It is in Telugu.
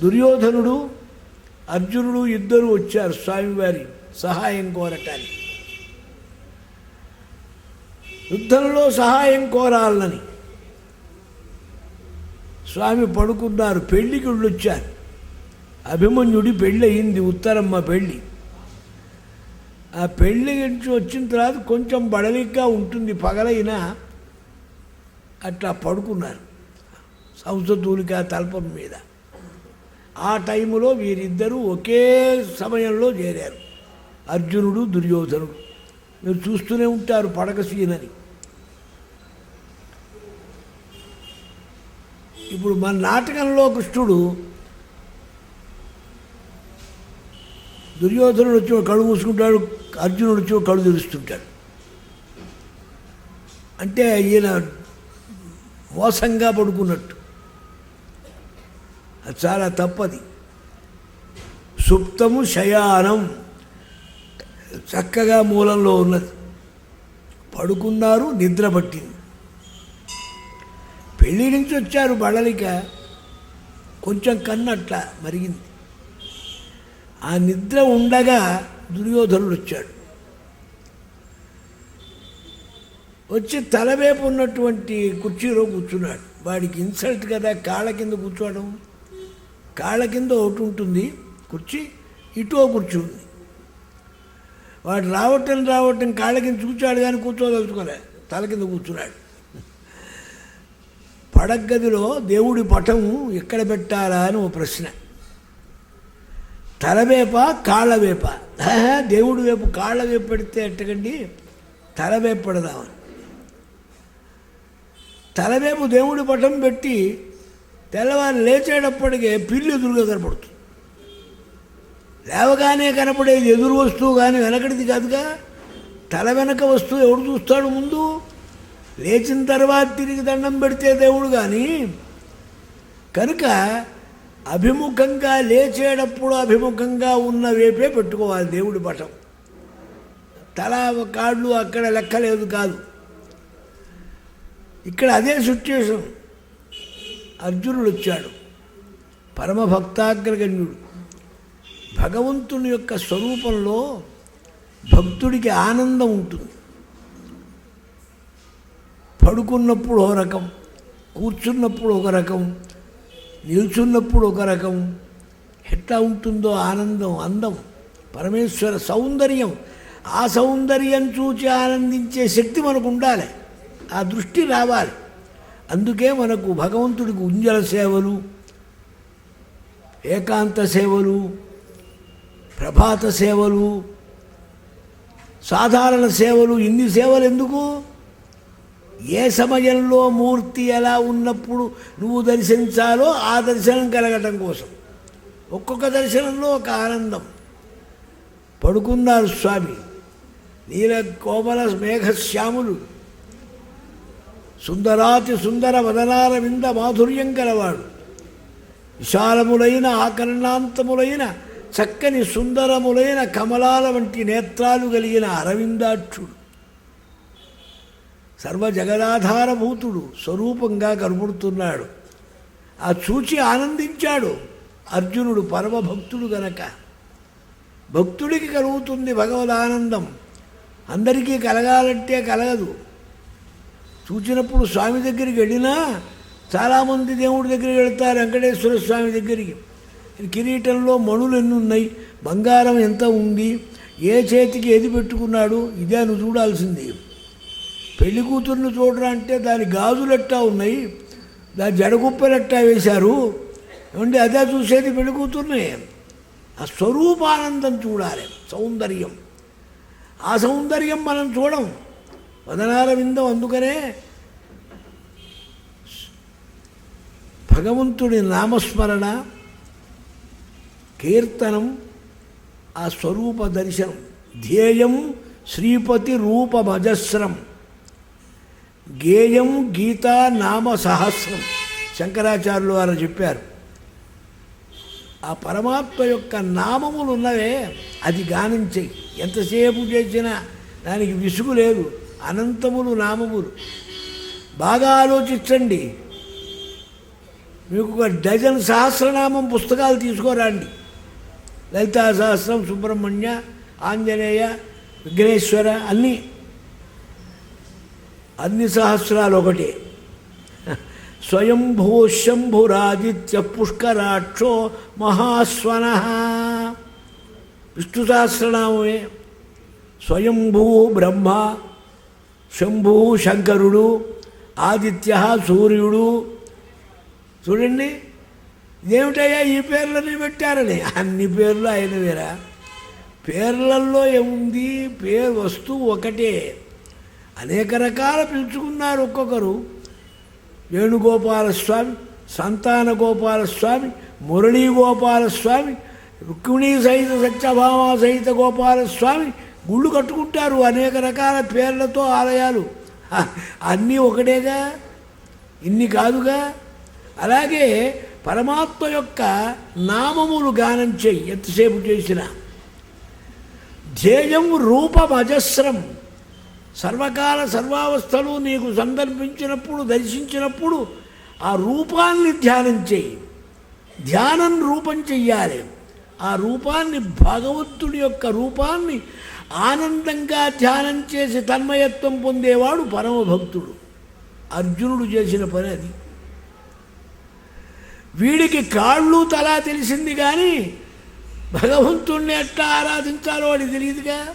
దుర్యోధనుడు అర్జునుడు ఇద్దరు వచ్చారు స్వామివారి సహాయం కోరటానికి. యుద్ధంలో సహాయం కోరాలని. స్వామి పడుకున్నారు పెళ్ళికి వచ్చారు అభిమన్యుడి పెళ్ళి అయింది ఉత్తరమ్మ పెళ్ళి. ఆ పెళ్ళి నుంచి వచ్చిన తర్వాత కొంచెం బడలిగ్గా ఉంటుంది పగలైనా అట్లా పడుకున్నారు. సంసతూలిక తలపం మీద. ఆ టైంలో వీరిద్దరూ ఒకే సమయంలో చేరారు. అర్జునుడు దుర్యోధనుడు. మీరు చూస్తూనే ఉంటారు పడక సీనని ఇప్పుడు మన నాటకంలో కృష్ణుడు దుర్యోధనుడు వచ్చి కళ్ళు మూసుకుంటాడు అర్జునుడు వచ్చి కళ్ళు తెరుస్తుంటాడు అంటే ఈయన మోసంగా పడుకున్నట్టు. చాలా తప్పది. సుప్తము శయానం. చక్కగా మూలంలో ఉన్నది. పడుకున్నారు నిద్ర పట్టింది. పెళ్ళి నుంచి వచ్చారు బడలిక కొంచెం కన్నట్లా మరిగింది. ఆ నిద్ర ఉండగా దుర్యోధనుడు వచ్చాడు. వచ్చి తలవేపు ఉన్నటువంటి కుర్చీలో కూర్చున్నాడు. వాడికి ఇన్సల్ట్ కదా కాళ్ళ కింద కూర్చోవడం? కాళ్ళ కింద ఒకటి ఉంటుంది కుర్చీ ఇటో కుర్చీ ఉంది వాడు రావటం రావటం కాళ్ళ కింద చూచాడు కానీ కూర్చోదలుచుకోలే తల కింద కూర్చున్నాడు. పడగదిలో దేవుడి పటము ఎక్కడ పెట్టాలా అని ఓ ప్రశ్న. తలవేప కాళ్ళ వేప? దేవుడి వేపు కాళ్ళవేపు పెడితే ఎట్టకండి? తలవేపు పెడదామని. తలవేపు దేవుడి పటం పెట్టి తెల్లవారు లేచేటప్పటికే పిల్లి ఎదురుగా కనపడుతుంది. లేవగానే కనపడేది ఎదురు వస్తువు కానీ వెనకటిది కాదుగా తల వెనక వస్తువు ఎవడు చూస్తాడు ముందు? లేచిన తర్వాత తిరిగి దండం పెడితే దేవుడు కానీ కనుక అభిముఖంగా లేచేటప్పుడు అభిముఖంగా ఉన్న వేపే పెట్టుకోవాలి దేవుడి పటం. తల కాళ్ళు అక్కడ లెక్కలేదు కాదు. ఇక్కడ అదే సిచ్యుయేషన్ అర్జునుడు వచ్చాడు పరమ భక్తాగ్రగణ్యుడు భగవంతుని యొక్క స్వరూపంలో భక్తుడికి ఆనందం ఉంటుంది. పడుకున్నప్పుడు ఒక రకం కూర్చున్నప్పుడు ఒక రకం నిల్చున్నప్పుడు ఒక రకం. ఎట్లా ఉంటుందో ఆనందం అందం పరమేశ్వర సౌందర్యం. ఆ సౌందర్యం చూచి ఆనందించే శక్తి మనకు ఉండాలి. ఆ దృష్టి రావాలి. అందుకే మనకు భగవంతుడికి ఉంజల సేవలు ఏకాంత సేవలు ప్రభాత సేవలు సాధారణ సేవలు ఇన్ని సేవలు ఎందుకు? ఏ సమయంలో మూర్తి ఎలా ఉన్నప్పుడు నువ్వు దర్శించాలో ఆ దర్శనం కలగటం కోసం. ఒక్కొక్క దర్శనంలో ఒక ఆనందం. పడుకున్నారు స్వామి. నీల కోమల మేఘశ్యాములు. సుందరాతి సుందర వదనాల వింద మాధుర్యం గలవాడు. విశాలములైన ఆకర్ణాంతములైన చక్కని సుందరములైన కమలాల వంటి నేత్రాలు కలిగిన అరవిందాక్షుడు. సర్వ జగదాధారభూతుడు స్వరూపంగా కనబడుతున్నాడు. ఆ చూచి ఆనందించాడు అర్జునుడు పరమభక్తుడు గనక. భక్తుడికి కలుగుతుంది భగవద్ ఆనందం అందరికీ కలగాలంటే కలగదు. చూచినప్పుడు స్వామి దగ్గరికి వెళ్ళినా చాలామంది దేవుడి దగ్గరికి వెళ్తారు వెంకటేశ్వర స్వామి దగ్గరికి. కిరీటంలో మణులు ఎన్ని ఉన్నాయి? బంగారం ఎంత ఉంది? ఏ చేతికి ఏది పెట్టుకున్నాడు? ఇదే నువ్వు చూడాల్సింది. పెళ్ళి కూతుర్ని చూడరా అంటే దాని గాజులెట్టా ఉన్నాయి? దాని జడగుప్పలెట్టా వేశారు? ఏమంటే అదే చూసేది పెళ్ళి కూతుర్ని. ఆ స్వరూపానందం చూడాలి సౌందర్యం. ఆ సౌందర్యం మనం చూడం. వదనాల విందం అందుకనే భగవంతుడి నామస్మరణ కీర్తనం ఆ స్వరూప దర్శనం ధ్యేయం శ్రీపతి రూపమజస్రం గేయం గీతా నామ సహస్రం. శంకరాచార్యులు వారు చెప్పారు. ఆ పరమాత్మ యొక్క నామములు ఉన్నవే అది గానం చెయ్యి ఎంతసేపు చేసినా దానికి విసుగు లేదు. అనంతములు నామములు. బాగా ఆలోచించండి. మీకు ఒక డజన్ సహస్రనామం పుస్తకాలు తీసుకోరండి. లలితా సహస్రం సుబ్రహ్మణ్య ఆంజనేయ విఘ్నేశ్వర అన్నీ. అన్ని సహస్రాలు ఒకటే. స్వయంభూ శంభురాదిత్య పుష్కరాక్షో మహాస్వన. విష్ణు సహస్రనామమే. స్వయంభూ బ్రహ్మ శంభు శంకరుడు ఆదిత్య సూర్యుడు. చూడండి ఏమిటయ్యా ఈ పేర్లని పెట్టారని? అన్ని పేర్లు ఆయనవేరా. పేర్లల్లో ఏముంది? పేరు వస్తువు ఒకటే. అనేక రకాల పిలుచుకున్నారు ఒక్కొక్కరు. వేణుగోపాలస్వామి సంతాన గోపాలస్వామి మురళీ గోపాలస్వామి రుక్మిణీ సహిత సత్యభామ సహిత గోపాలస్వామి గుళ్ళు కట్టుకుంటారు అనేక రకాల పేర్లతో ఆలయాలు. అన్నీ ఒకటేగా? ఇన్ని కాదుగా? అలాగే పరమాత్మ యొక్క నామములు గానం చేయి. ఎంతసేపు చేసిన? ధ్యేయం రూపమజస్రం. సర్వకాల సర్వావస్థలు నీకు సందర్భించినప్పుడు దర్శించినప్పుడు ఆ రూపాన్ని ధ్యానం చేయి. ధ్యానం రూపం చెయ్యాలి. ఆ రూపాన్ని భగవంతుడి యొక్క రూపాన్ని ఆనందంగా ధ్యానం చేసి తన్మయత్వం పొందేవాడు పరమభక్తుడు. అర్జునుడు చేసిన పని అది. వీడికి కాళ్ళు తలా తెలిసింది కానీ భగవంతుణ్ణి ఎట్లా ఆరాధించాలో వాడికి తెలియదుగా.